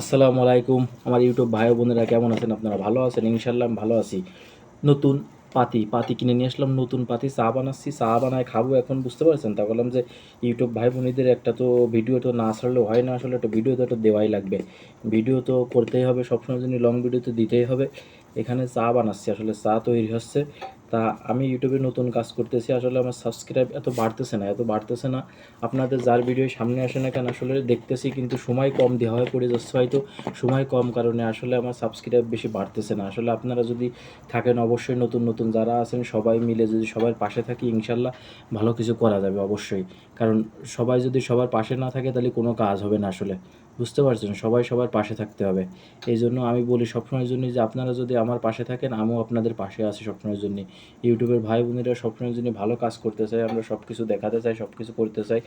আসসালামু আলাইকুম। আমার ইউটিউব ভাই বোনেরা কেমন আছেন? আপনারা ভালো আছেন? ইনশাল্লাহ আমি ভালো আছি। নতুন পাতি পাতি কিনে নিয়ে আসলাম, নতুন পাতি, চা বানাচ্ছি। চা বানায় খাব এখন, বুঝতে পারছেন? তা বললাম যে, ইউটিউব ভাই বোনেদের একটা তো ভিডিও তো না ছাড়লেও হয় না, আসলে একটা ভিডিও তো একটা দেওয়াই লাগবে। ভিডিও তো করতেই হবে, সবসময় জন্য লং ভিডিও তো দিতেই হবে। এখানে চা বানাচ্ছি, আসলে চা তৈরি হচ্ছে। তা আমি ইউটিউবে নতুন কাজ করতেছি, আসলে আমার সাবস্ক্রাইব এত বাড়তেছে না, এত বাড়তেছে না। আপনাদের যার ভিডিও সামনে আসে না কেন, আসলে দেখতেছি কিন্তু সময় কম, দেওয়া হয়ে পড়ে যাচ্ছে হয়তো। সময় কম কারণে আসলে আমার সাবস্ক্রাইব বেশি বাড়তেছে না। আসলে আপনারা যদি থাকেন, অবশ্যই নতুন নতুন যারা আছেন, সবাই মিলে যদি সবার পাশে থাকি ইনশাল্লাহ ভালো কিছু করা যাবে অবশ্যই। কারণ সবাই যদি সবার পাশে না থাকে, তাহলে কোনো কাজ হবে না আসলে। বুঝতে পারছেন? সবাই সবার পাশে থাকতে হবে। এই জন্য আমি বলি সবসময়ের জন্য যে, আপনারা যদি আমার পাশে থাকেন, আমিও আপনাদের পাশে আছি সবসময়ের জন্য ইউটিউবের ভাই বোনেরা সবসময় জন্য ভালো কাজ করতে চাই আমরা সব কিছু দেখাতে চাই সব কিছু করতে চাই।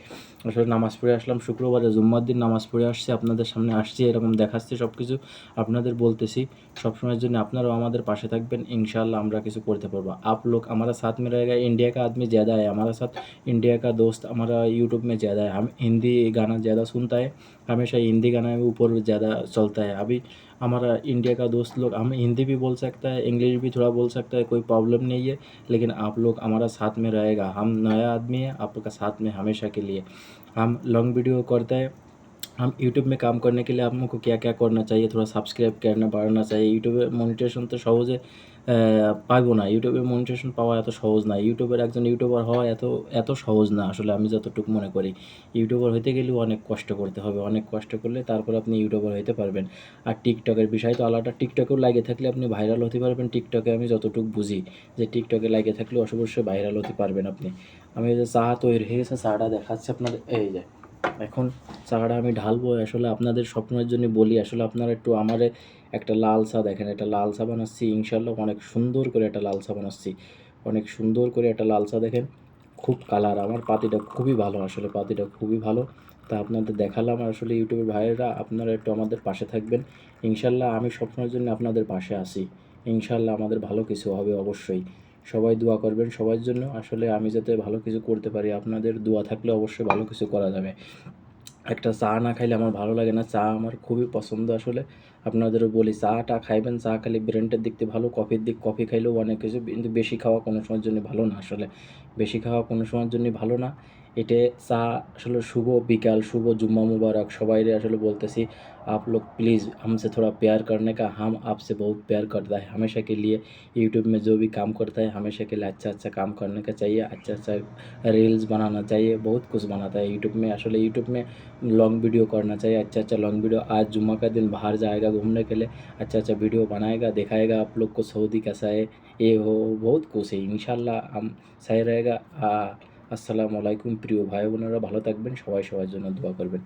আসলে নামাজ পড়ে আসলাম শুক্রবারে, জুম্মার দিন নামাজ পড়ে আসছি, আপনাদের সামনে আসছি, এরকম দেখাচ্ছি সব কিছু আপনাদের বলতেছি। সবসময়ের জন্য আপনারাও আমাদের পাশে থাকবেন, ইনশাআল্লাহ আমরা কিছু করতে পারব। আপ লোক, আমারা সাথ মেরা इंडिया ইন্ডিয়া কা আদমি है আয় আমার সাথ ইন্ডিয়া কা দোস্ত यूट्यूब ইউটিউব মে है আয় হিন্দি গানা জ্যাদা শুনতে है हमेशा হিন্দি গানা উপর ज़्यादा চলতে है अभी हमारा इंडिया का दोस्त लोग, हम हिंदी भी बोल सकता है इंग्लिश भी थोड़ा बोल सकता है, कोई प्रॉब्लम नहीं है, लेकिन आप लोग हमारा साथ में रहेगा। हम नया आदमी है, आपका साथ में हमेशा के लिए। हम लॉन्ग वीडियो करते हैं। हम यूट्यूब में काम करने के लिए हमको क्या क्या करना चाहिए? थोड़ा সাবস্ক্রাইব करना বাড়ানো चाहिए। ইউটিউবে মনিটাইজেশন তো সহজে পাবো না ইউটিউবে মনিটাইজেশন পাওয়া এত সহজ না। ইউটিউবের একজন ইউটিউবার হওয়া এত এত সহজ না আসলে আমি যতটুকু মনে করি। ইউটিউবার হতে গেলেও অনেক কষ্ট করতে হবে। অনেক কষ্ট করলে তারপর আপনি ইউটিউবার হতে পারবেন। আর টিকটকের বিষয় তো আলাদা। টিকটকেও লাগে থাকলে আপনি ভাইরাল হতে পারবেন। টিকটকে আমি যতটুকু বুঝি যে টিকটকে লাগে থাকলে অবশ্যই ভাইরাল হতে পারবেন আপনি। আমি যে চা তৈরি হয়েছে চাটা দেখাচ্ছি আপনার এই যায় এখন চাটা আমি ঢালবো, আসলে আপনাদের স্বপ্নের জন্য বলি, আসলে আপনারা একটু আমারে একটা লাল চা দেখেন, একটা লাল চা বানাচ্ছি ইনশাল্লাহ অনেক সুন্দর করে একটা লাল চা বানাচ্ছি, অনেক সুন্দর করে একটা লাল চা দেখেন, খুব কালার, আমার পাতিটা খুবই ভালো, আসলে পাতিটা খুবই ভালো, তা আপনাদের দেখালাম, আসলে ইউটিউবের ভাইয়েরা আপনারা একটু আমাদের পাশে থাকবেন ইনশাল্লাহ আমি স্বপ্নের জন্য আপনাদের পাশে আছি ইনশাল্লাহ আমাদের ভালো কিছু হবে অবশ্যই। সবাই দোয়া করবেন সবার জন্য। আসলে আমি যাতে ভালো কিছু করতে পারি, আপনাদের দোয়া থাকলে অবশ্যই ভালো কিছু করা যাবে। একটা চা না খাইলে আমার ভালো লাগে না। চা আমার খুবই পছন্দ আসলে। আপনাদেরও বলি, চাটা খাইবেন, চা খালি ব্রেনটার দিক থেকে ভালো, কফির দিক, কফি খাইলেও অনেক কিছু, কিন্তু বেশি খাওয়া কোনো সময়ের জন্য ভালো না আসলে। বেশি খাওয়া কোনো সময়ের জন্য ভালো না। এটা চা আসলে শুভ বিকাল শুভ जुम्मा मुबारक সবাই আসলে বলতেছি आप लोग प्लीज़ हमसे थोड़ा प्यार करने का हम आपसे बहुत प्यार करता है हमेशा के लिए यूट्यूब में जो भी काम करता है हमेशा के लिए अच्छा अच्छा काम करने का चाहिए अच्छा अच्छा रील्स बनाना चाहिए बहुत कुछ बनाता है यूट्यूब में আসলে यूट्यूब में लॉन्ग वीडियो करना चाहिए अच्छा अच्छा लॉन्ग वीडियो आज जुम्मा का दिन बाहर जाएगा घूमने के लिए अच्छा अच्छा वीडियो बनाएगा दिखाएगा आप लोग को सऊदी कैसा है ये हो बहुत कुछ है इंशाल्लाह हम सही रहेगा आ, আসসালামু আলাইকুম প্রিয় ভাই বোনেরা ভালো থাকবেন সবাই সবার জন্য দোয়া করবেন।